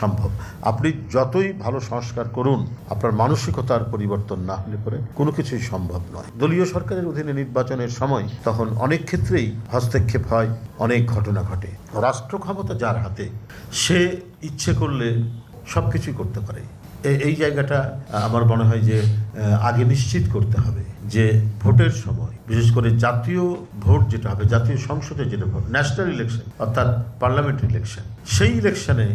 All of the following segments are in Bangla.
সম্ভব। আপনি যতই ভালো সংস্কার করুন, আপনার মানসিকতার পরিবর্তন না হলে পরে কোনো কিছুই সম্ভব নয়। দলীয় সরকারের অধীনে নির্বাচনের সময় তখন অনেক ক্ষেত্রেই হস্তক্ষেপ হয়, অনেক ঘটনা ঘটে। রাষ্ট্র ক্ষমতা যার হাতে, সে ইচ্ছে করলে সব কিছুই করতে পারে। এই জায়গাটা আমার মনে হয় যে আগে নিশ্চিত করতে হবে যে, ভোটের সময়, বিশেষ করে জাতীয় ভোট যেটা হবে, জাতীয় সংসদে যেটা ভোট ন্যাশনাল ইলেকশন অর্থাৎ পার্লামেন্ট ইলেকশন সেই ইলেকশনে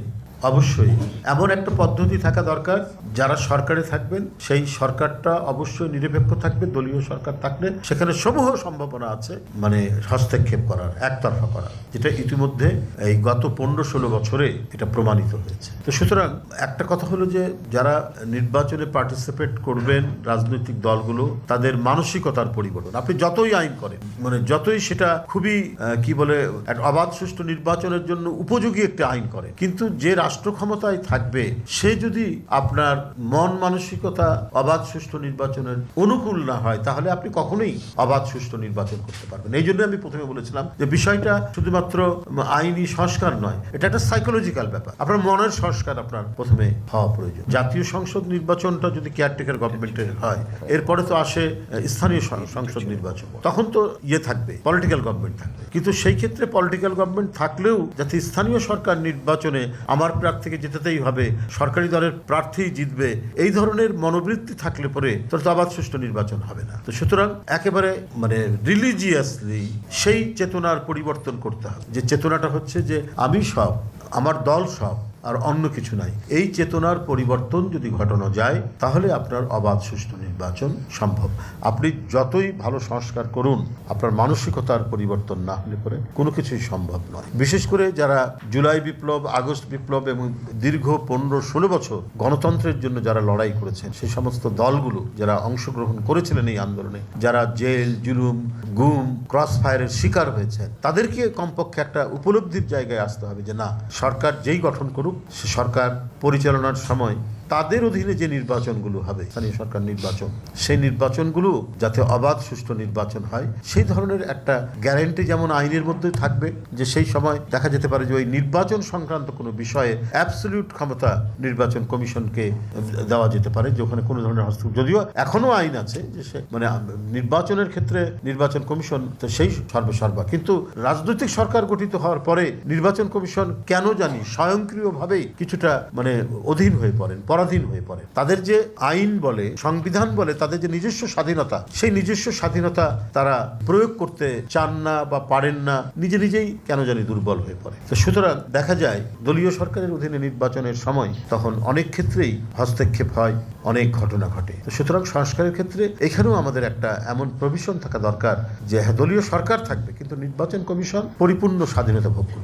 অবশ্যই। এমন একটা পদ্ধতি থাকা দরকার, যারা সরকারে থাকবেন, সেই সরকারটা অবশ্যই নিরপেক্ষ থাকবে দলীয় সরকার থাকলে সেখানে সমূহ সম্ভাবনা আছে মানে হস্তক্ষেপ করার, একতরফা করার, যেটা ইতিমধ্যে এই গত পনেরো ষোলো বছরে এটা প্রমাণিত হয়েছে। তো সুতরাং একটা কথা হলো যে, যারা নির্বাচনে পার্টিসিপেট করবেন রাজনৈতিক দলগুলো, তাদের মানসিকতার পরিবর্তন। আপনি যতই আইন করেন মানে যতই সেটা খুবই কি বলে অবাধ সুষ্ঠু নির্বাচনের জন্য উপযোগী একটা আইন করে কিন্তু যে রাষ্ট্র ক্ষমতায় থাকবে, সে যদি আপনার মন মানসিকতা অবাধ সুষ্ঠু নির্বাচনের অনুকূল না হয়, তাহলে আপনি কখনোই অবাধ সুষ্ঠু নির্বাচন করতে পারবেন এই জন্য আমি প্রথমে বলেছিলাম যে বিষয়টা শুধুমাত্র আইনি সংস্কার নয়, এটা একটা সাইকোলজিক্যাল ব্যাপার। আপনার মনের সংস্কার আপনার প্রথমে হওয়া প্রয়োজন। জাতীয় সংসদ নির্বাচনটা যদি কেয়ারটেকার গভর্নমেন্টের হয়, এরপরে তো আসে স্থানীয় সংসদ নির্বাচন। তখন তো ইয়ে থাকবে পলিটিক্যাল গভর্নমেন্ট থাকবে। কিন্তু সেই ক্ষেত্রে পলিটিক্যাল গভর্নমেন্ট থাকলেও যাতে স্থানীয় সরকার নির্বাচনে আমার প্রার্থীকে জিতাতেই হবে। সরকারি দলের প্রার্থী জিতবে। এই ধরনের মনোবৃত্তি থাকলে পরে তাহলে তো আবার সুষ্ঠু নির্বাচন হবে না। তো সুতরাং একেবারে মানে রিলিজিয়াসলি সেই চেতনার পরিবর্তন করতে হবে। যে চেতনাটা হচ্ছে যে আমি সব, আমার দল সব আর অন্য কিছু নাই। এই চেতনার পরিবর্তন যদি ঘটানো যায়, তাহলে আপনার অবাধ সুষ্ঠু নির্বাচন সম্ভব। আপনি যতই ভালো সংস্কার করুন, আপনার মানসিকতার পরিবর্তন না হলে পরে কোনো কিছুই সম্ভব নয়। বিশেষ করে যারা জুলাই বিপ্লব, আগস্ট বিপ্লব এবং দীর্ঘ পনেরো ষোলো বছর গণতন্ত্রের জন্য যারা লড়াই করেছেন সেই সমস্ত দলগুলো যারা অংশগ্রহণ করেছিলেন এই আন্দোলনে, যারা জেল, জুলুম, গুম ক্রস ফায়ারের শিকার হয়েছেন, তাদেরকে কমপক্ষে একটা উপলব্ধির জায়গায় আসতে হবে যে, না, সরকার যেই গঠন করুক সরকার পরিচালনার সময় তাদের অধীনে যে নির্বাচনগুলো হবে, স্থানীয় সরকার নির্বাচন, সেই নির্বাচনগুলো যাতে অবাধ, সুষ্ঠু নির্বাচন হয়, সেই ধরনের একটা গ্যারেন্টি যেমন আইনের মধ্যে থাকবে যে সেই সময় দেখা যেতে পারে যে ওই নির্বাচন সংক্রান্ত কোনো বিষয়ে অ্যাবসলিউট ক্ষমতা নির্বাচন কমিশনকে দেওয়া যেতে পারে, যে ওখানে কোনো ধরনের হস্তক্ষেপ। যদিও এখনও আইন আছে যে সে মানে নির্বাচনের ক্ষেত্রে নির্বাচন কমিশন তো সেই সর্বসর্বা। কিন্তু রাজনৈতিক সরকার গঠিত হওয়ার পরে নির্বাচন কমিশন কেন জানি স্বয়ংক্রিয়ভাবেই কিছুটা মানে অধীন হয়ে পড়েন। পরাধীন হয়ে পড়েন তাদের যে আইন বলে, সংবিধান বলে, তাদের যে নিজস্ব স্বাধীনতা, সেই নিজস্ব স্বাধীনতা তারা প্রয়োগ করতে চান না বা পারেন না, নিজে নিজেই কেন জানি দুর্বল হয়ে পড়ে। তো সুতরাং দেখা যায়, দলীয় সরকারের অধীনে নির্বাচনের সময় তখন অনেক ক্ষেত্রেই হস্তক্ষেপ হয়, অনেক ঘটনা ঘটে। তো সুতরাং সংস্কারের ক্ষেত্রে এখানেও আমাদের একটা এমন প্রভিশন থাকা দরকার যে হ্যাঁ দলীয় সরকার থাকবে, কিন্তু নির্বাচন কমিশন পরিপূর্ণ স্বাধীনতা ভোগ করবে।